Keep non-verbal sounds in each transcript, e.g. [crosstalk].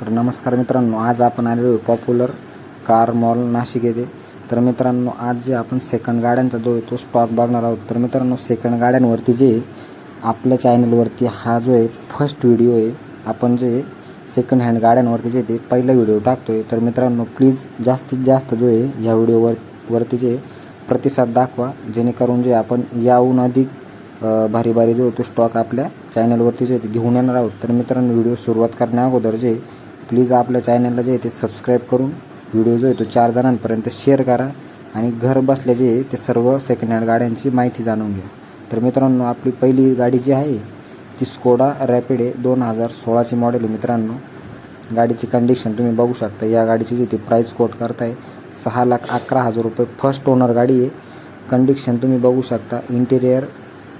तर नमस्कार मित्रांनो आज आपण आलेलो आहे पॉप्युलर कार मॉल नाशिक येथे. तर मित्रांनो आज जे आपण सेकंड गाड्यांचा जो आहे तो स्टॉक बघणार आहोत. तर मित्रांनो सेकंड गाड्यांवरती जे आपल्या चॅनलवरती हा जो आहे फर्स्ट व्हिडिओ आहे आपण जे सेकंड हँड गाड्यांवरती जे ते पहिला व्हिडिओ टाकतो आहे तर मित्रांनो प्लीज जास्तीत जास्त जो आहे या व्हिडिओवर वरती जे प्रतिसाद दाखवा. जेणेकरून जे आपण याहून अधिक भारी भारी जो तो स्टॉक आपल्या चॅनलवरती जे घेऊन येणार आहोत. तर मित्रांनो व्हिडिओ सुरुवात करण्या अगोदर जे प्लीज आपल्या चॅनलला जे आहे ते सबस्क्राईब करून व्हिडिओ जो आहे तो चार जणांपर्यंत शेअर करा आणि घर बसल्या जे आहे ते सर्व सेकंड हँड गाड्यांची माहिती जाणून घ्या. तर मित्रांनो आपली पहिली गाडी जी आहे ती स्कोडा रॅपिड आहे. दोन हजार सोळाची मॉडेल आहे मित्रांनो. गाडीची कंडिशन तुम्ही बघू शकता. या गाडीची जी ती प्राईस कोट करताय सहा लाख अकरा हजार रुपये फर्स्ट ओनर गाडी आहे. कंडिशन तुम्ही बघू शकता. इंटेरियर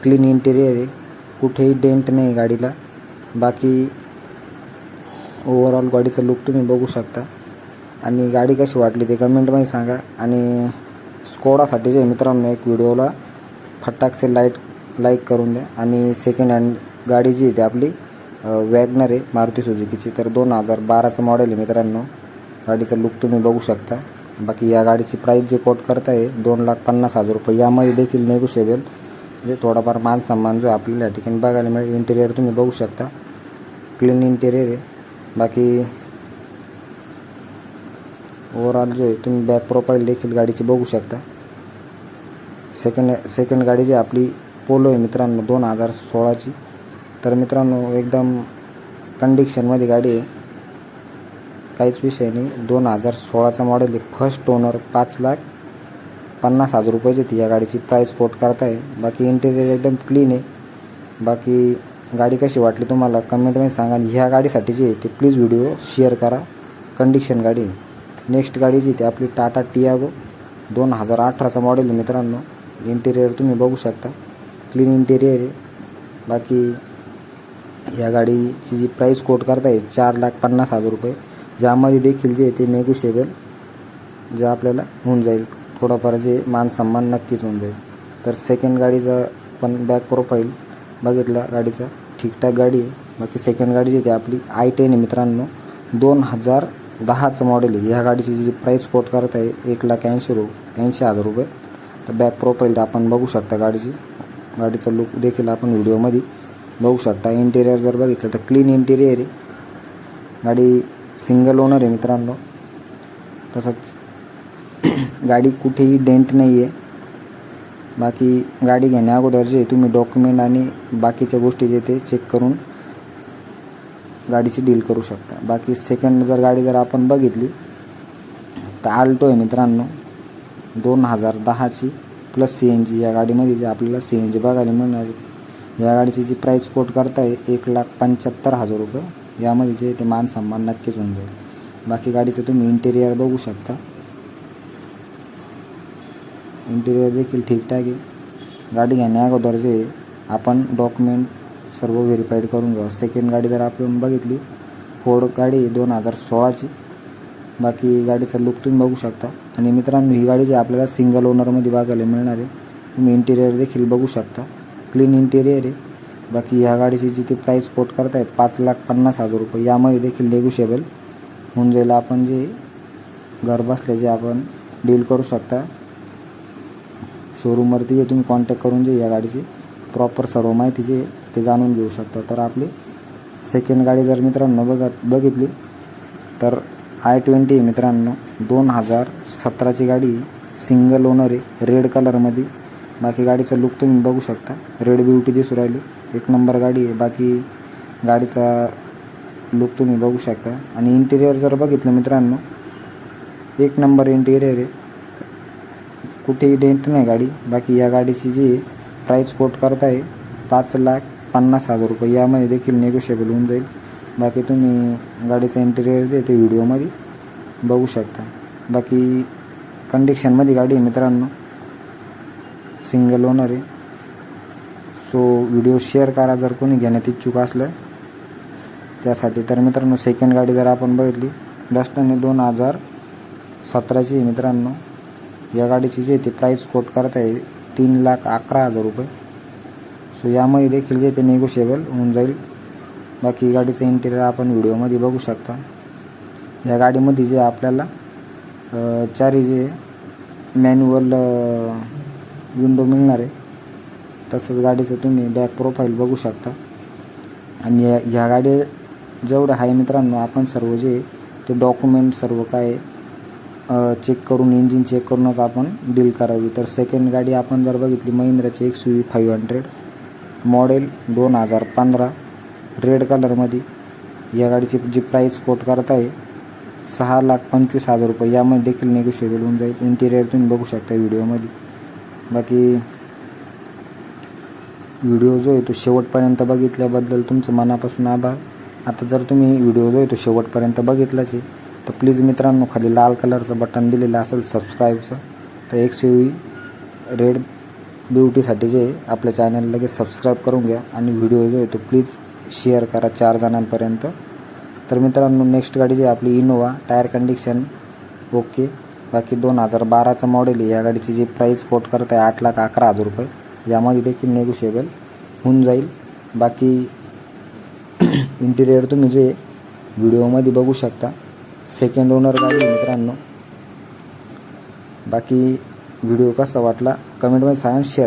क्लीन इंटेरियर आहे. कुठेही डेंट नाही गाडीला. बाकी ओव्हरऑल गाडीचं लुक तुम्ही बघू शकता. आणि गाडी कशी वाटली ते कमेंटमध्ये सांगा. आणि स्कोडासाठी जे मित्रांनो एक व्हिडिओला फटाकसे लाइट लाईक करून द्या. आणि सेकंड हँड गाडी जी आहे ती आपली वॅगनर आहे मारुती सुजुकीची. तर दोन हजार बाराचं मॉडेल आहे मित्रांनो. गाडीचा लुक तुम्ही बघू शकता. बाकी या गाडीची प्राईस जे कोट करता आहे दोन लाख पन्नास हजार रुपये. यामध्ये देखील नेगोशिएबल जे थोडाफार मान सन्मान जो आपल्याला या ठिकाणी बघायला मिळेल. इंटेरियर तुम्ही बघू शकता. क्लीन इंटेरियर आहे. बाकी ओव्हरऑल जो आहे तुम्ही बॅक प्रोफाईल देखील गाडीची बघू शकता. सेकंड सेकंड गाडी जी आपली पोलो आहे मित्रांनो दोन हजार सोळाची. तर मित्रांनो एकदम कंडिशनमध्ये गाडी आहे. काहीच विषय नाही. दोन हजार सोळाचा मॉडेल आहे. फर्स्ट ओनर पाच लाख पन्नास हजार रुपयाची ती या गाडीची प्राईस कोट करताय. बाकी इंटेरियर एकदम क्लीन आहे. बाकी गाडी कशी वाटली तुम्हाला? कमेंटमध्ये सांगा आणि ह्या गाडीसाठी जे ते प्लीज व्हिडिओ शेअर करा. कंडिशन गाडी आहे. नेक्स्ट गाडी जी ती आपली टाटा टियागो दोन हजार अठराचा मॉडेल आहे मित्रांनो. इंटेरियर तुम्ही बघू शकता. क्लीन इंटेरियर आहे. बाकी या गाडीची जी प्राईस कोट करताय चार लाख पन्नास हजार रुपये. यामध्ये देखील जे ते नेगोशिएबल जे आपल्याला होऊन जाईल. थोडंफार जे मान सन्मान नक्कीच होऊन जाईल. तर सेकंड गाडीचा पण बॅक प्रोफाईल बघितला गाडीचा. ठीकठाक गाडी आहे. बाकी सेकंड गाडी जी ती आपली आय टेन आहे मित्रांनो. दोन हजार दहाचं मॉडेल आहे. ह्या गाडीची जी प्राईस कोट करत आहे एक लाख ऐंशी रु ऐंशी हजार रुपये. तर बॅक प्रोफाईल तर आपण बघू शकता गाडीची. गाडीचा लुक देखील आपण व्हिडिओमध्ये बघू शकता. इंटेरियर जर बघितलं तर क्लीन इंटेरियर आहे. गाडी सिंगल ओनर आहे मित्रांनो. तसंच [clears throat] गाडी कुठेही डेंट नाही आहे बाकी गाडी घेण्या अगोदर जे तुम्ही डॉक्युमेंट आणि बाकीच्या गोष्टी जे ते चेक करून गाडीची डील करू शकता. बाकी सेकंड जर गाडी जर आपण बघितली तर आल्टो आहे मित्रांनो. दोन हजार दहाची प्लस सी एन जी या गाडीमध्ये जे आपल्याला सी एन जी बघायला मिळणार या गाडीची जी प्राईस कोट करताय एक लाख पंच्याहत्तर हजार रुपये. यामध्ये जे ते मान सन्मान नक्कीच होऊन जाईल. बाकी गाडीचं तुम्ही इंटेरियर बघू शकता. इंटेरियर देखील ठीकठाक आहे. गाडी घेण्या अगोदर जे आपण डॉक्युमेंट सर्व व्हेरीफाईड करून घ्यावं. सेकंड गाडी जर आपण बघितली फोर्ड गाडी दोन हजार सोळाची. बाकी गाडीचा लुक तुम्ही बघू शकता. आणि मित्रांनो ही गाडी जी आपल्याला सिंगल ओनरमध्ये बघायला मिळणार आहे तुम्ही इंटेरियर देखील बघू शकता. क्लीन इंटेरियर आहे. बाकी ह्या गाडीची जी ती प्राईस कोट करतायत पाच लाख पन्नास हजार रुपये. यामध्ये देखील नेगोशिएबल होऊन जाईल आपण जे घर बसल्या जे आपण डील करू शकता. शोरूमवरती जे तुम्ही कॉन्टॅक्ट करून जे या गाडीची. प्रॉपर सर्व माहिती जे ते जाणून घेऊ शकता. तर आपली सेकंड गाडी जर मित्रांनो बघत बघितली तर आय ट्वेंटी मित्रांनो. दोन हजार सतराची गाडी सिंगल ओनर आहे. रेड कलरमध्ये बाकी गाडीचा लुक तुम्ही बघू शकता. रेड ब्युटी दिसू राहिली. एक नंबर गाडी आहे. बाकी गाडीचा लुक तुम्ही बघू शकता. आणि इंटेरियर जर बघितलं मित्रांनो एक नंबर इंटेरियर आहे. कुठेही डेंट नाही गाडी. बाकी या गाडीची जी प्राईस कोट करताय पाच लाख पन्नास हजार रुपये. यामध्ये देखील नेगोशिएबल होऊन जाईल. बाकी तुम्ही गाडीचं इंटेरियर दे ते व्हिडिओमध्ये बघू शकता. बाकी कंडिशनमध्ये गाडी आहे मित्रांनो. सिंगल ओनर आहे. सो व्हिडिओ शेअर करा जर कोणी घेण्यात इच्छुक असलं. त्यासाठी तर मित्रांनो सेकंड गाडी जर आपण बघितली डस्टने दोन हजार सतराची मित्रांनो. या गाडीची जे ते प्राईस कोट करत आहे तीन लाख अकरा हजार रुपये. सो यामध्ये देखील जे ते निगोशिएबल होऊन जाईल. बाकी गाडीचं इंटेरियर आपण व्हिडिओमध्ये बघू शकता. या गाडीमध्ये जे आपल्याला अ, चारी जे मॅन्युअल विंडो मिळणार आहे तसंच गाडीचं तुम्ही बॅक प्रोफाईल बघू शकता. आणि या ह्या गाडी जेवढं आहे मित्रांनो आपण सर्व जे ते डॉक्युमेंट सर्व काय चेक करून इंजिन चेक करूनच आपण डील करावी. तर सेकंड गाडी आपण जर बघितली महिंद्राची X U V five hundred model दोन हजार पंधरा रेड कलरमध्ये या गाडीची जी प्राईस कोट करत आहे सहा लाख पंचवीस हजार रुपये. यामध्ये देखील निगोशिएबल होऊन जाईल. इंटिरियर तुम्ही बघू शकता व्हिडिओमध्ये. बाकी व्हिडिओ जो आहे तो शेवटपर्यंत बघितल्याबद्दल तुमचं मनापासून आभार. आता जर तुम्ही व्हिडिओ जो आहे तो शेवटपर्यंत बघितलाच आहे तर प्लीज मित्रांनो खाली लाल कलरचं बटन दिलेलं असेल सबस्क्राईबचं तर एक यू रेड ब्युटीसाठी जे आहे, आपल्या चॅनल लगेच सबस्क्राईब करून घ्या आणि व्हिडिओ जो आहे तो प्लीज शेअर करा चार जणांपर्यंत. तर मित्रांनो नेक्स्ट गाडी जी आपली इनोवा टायर कंडिशन ओके बाकी दोन हजार बाराचं मॉडेल आहे. या गाडीची जी प्राईस कोट करत आहे आठ लाख अकरा हजार रुपये. यामध्ये देखील नेगोशिएबल होऊन जाईल. बाकी [clears throat] इंटिरियर तुम्ही जे व्हिडिओमध्ये बघू शकता सेकंड ओनर गाडी मित्रांनो. बाकी व्हिडिओ कसा वाटला? कमेंटमध्ये सांगा शेअर